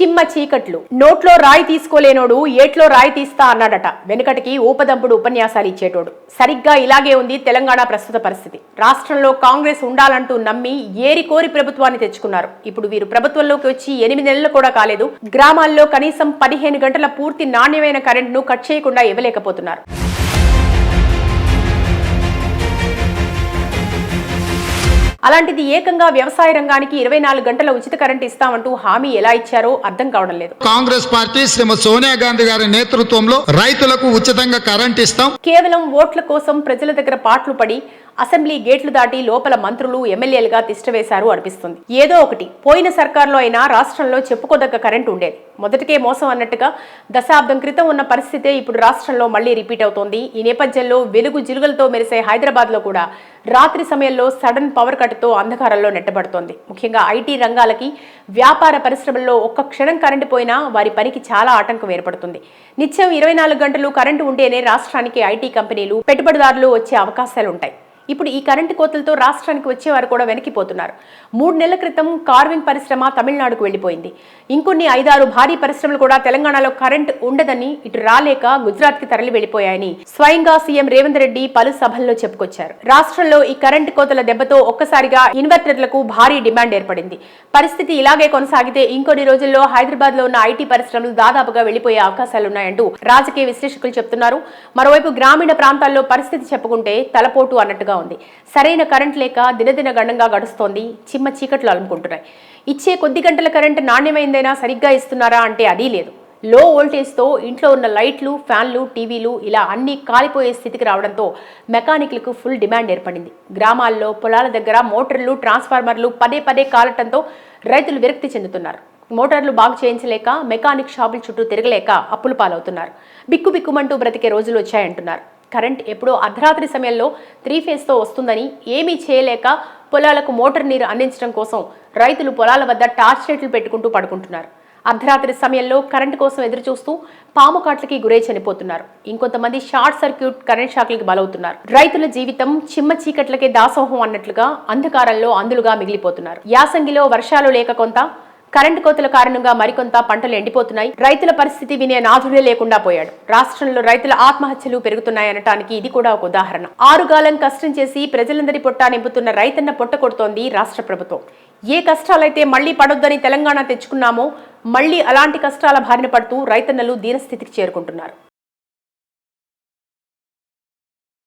చిమ్మ చీకట్లు. నోట్లో రాయి తీసుకోలేనోడు ఏట్లో రాయి తీస్తా అన్నాడట. వెనుకటికి ఊపదంపుడు ఉపన్యాసాలు ఇచ్చేటోడు. సరిగ్గా ఇలాగే ఉంది తెలంగాణ ప్రస్తుత పరిస్థితి. రాష్ట్రంలో కాంగ్రెస్ ఉండాలంటూ నమ్మి ఏరి కోరి ప్రభుత్వాన్ని తెచ్చుకున్నారు. ఇప్పుడు వీరు ప్రభుత్వంలోకి వచ్చి ఎనిమిది నెలలు కూడా కాలేదు. గ్రామాల్లో కనీసం పదిహేను గంటల పూర్తి నాణ్యమైన కరెంట్ను కట్ చేయకుండా ఇవ్వలేకపోతున్నారు. అలాంటిది ఏకంగా వ్యవసాయ రంగానికి ఇరవై నాలుగు గంటల ఉచిత కరెంట్ ఇస్తామంటూ హామీ ఎలా ఇచ్చారో అర్థం కావడం లేదు. కాంగ్రెస్ పార్టీ శ్రీమతి సోనియా గాంధీ గారి నేతృత్వంలో రైతులకు ఉచితంగా కరెంట్ ఇస్తాం. కేవలం ఓట్ల కోసం ప్రజల దగ్గర పాటలు పడి అసెంబ్లీ గేట్లు దాటి లోపల మంత్రులు ఎమ్మెల్యేలుగా తిష్టవేశారు అనిపిస్తుంది. ఏదో ఒకటి. పోయిన సర్కార్లో అయినా రాష్ట్రంలో చెప్పుకోదగ్గ కరెంట్ ఉండేది. మొదటికే మోసం అన్నట్టుగా దశాబ్దం క్రితం ఉన్న పరిస్థితే ఇప్పుడు రాష్ట్రంలో మళ్ళీ రిపీట్ అవుతోంది. ఈ నేపథ్యంలో వెలుగు జిలుగులతో మెరిసే హైదరాబాద్లో కూడా రాత్రి సమయంలో సడన్ పవర్ కట్తో అంధకారంలో నెట్టబడుతోంది. ముఖ్యంగా ఐటీ రంగాలకి వ్యాపార పరిశ్రమల్లో ఒక్క క్షణం కరెంటు పోయినా వారి పనికి చాలా ఆటంకం ఏర్పడుతుంది. నిత్యం ఇరవై నాలుగు గంటలు కరెంటు ఉంటేనే రాష్ట్రానికి ఐటీ కంపెనీలు పెట్టుబడిదారులు వచ్చే అవకాశాలు ఉంటాయి ఇప్పుడు ఈ కరెంటు కోతలతో రాష్ట్రానికి వచ్చేవారు కూడా వెనక్కిపోతున్నారు మూడు నెలల క్రితం కార్వింగ్ పరిశ్రమ తమిళనాడుకు వెళ్ళిపోయింది ఇంకొన్ని ఐదారు భారీ పరిశ్రమలు కూడా తెలంగాణలో కరెంట్ ఉండదని ఇటు రాలేక గుజరాత్కి తరలి వెళ్ళిపోయాయని స్వయంగా సీఎం రేవంత్ రెడ్డి పలు సభల్లో చెప్పుకొచ్చారు. రాష్ట్రంలో ఈ కరెంటు కోతల దెబ్బతో ఒక్కసారిగా ఇన్వర్టర్లకు భారీ డిమాండ్ ఏర్పడింది. పరిస్థితి ఇలాగే కొనసాగితే ఇంకొన్ని రోజుల్లో హైదరాబాద్లో ఉన్న ఐటీ పరిశ్రమలు దాదాపుగా వెళ్ళిపోయే అవకాశాలున్నాయంటూ రాజకీయ విశ్లేషకులు చెప్తున్నారు. మరోవైపు గ్రామీణ ప్రాంతాల్లో పరిస్థితి చెప్పుకుంటే తలపోటు అన్నట్టుగా ఉంది సరైన కరెంట్ లేక దినదిన గణంగా గడుస్తోంది. చిమ్మ చీకట్లు అలుముకుంటున్నాయి. ఇచ్చే కొద్ది గంటల కరెంట్ నాణ్యమైందైనా సరిగ్గా ఇస్తున్నారా అంటే అదీ లేదు. లో వోల్టేజ్తో ఇంట్లో ఉన్న లైట్లు ఫ్యాన్లు టీవీలు ఇలా అన్నీ కాలిపోయే స్థితికి రావడంతో మెకానిక్లకు ఫుల్ డిమాండ్ ఏర్పడింది. గ్రామాల్లో పొలాల దగ్గర మోటార్లు ట్రాన్స్ఫార్మర్లు పదే పదే కాలటంతో రైతులు విరక్తి చెందుతున్నారు. మోటార్లు బాగు చేయించలేక మెకానిక్ షాపుల చుట్టూ తిరగలేక అప్పులు పాలవుతున్నారు. బిక్కు బిక్కుమంటూ బ్రతికే రోజులు వచ్చాయంటున్నారు. కరెంట్ ఎప్పుడో అర్ధరాత్రి సమయంలో త్రీ ఫేజ్తో వస్తుందని ఏమీ చేయలేక పొలాలకు మోటార్ నీరు అందించడం కోసం రైతులు పొలాల వద్ద టార్చ్ లైట్లు పెట్టుకుంటూ పడుకుంటున్నారు. అర్ధరాత్రి సమయంలో కరెంటు కోసం ఎదురుచూస్తూ పాము కాట్లకి గురై చనిపోతున్నారు. ఇంకొంతమంది షార్ట్ సర్క్యూట్ కరెంట్ షాక్లకి బలవుతున్నారు. రైతుల జీవితం చిమ్మ చీకట్లకే దాసోహం అన్నట్లుగా అంధకారంలో అందులుగా మిగిలిపోతున్నారు. యాసంగిలో వర్షాలు లేక కొంత కరెంటు కోతల కారణంగా మరికొంత పంటలు ఎండిపోతున్నాయి. రైతుల పరిస్థితి వినే నాథుడే లేకుండా పోయాడు. రాష్ట్రంలో రైతుల ఆత్మహత్యలు పెరుగుతున్నాయనటానికి ఇది కూడా ఒక ఉదాహరణ. ఆరుగాలం కష్టం చేసి ప్రజలందరి పొట్ట నింపుతున్న రైతన్న పొట్ట కొడుతోంది రాష్ట్ర ప్రభుత్వం. ఏ కష్టాలైతే మళ్ళీ పడొద్దని తెలంగాణ తెచ్చుకున్నామో మళ్ళీ అలాంటి కష్టాల బారిన పడుతూ రైతన్నలు దీనస్థితికి చేరుకుంటున్నారు.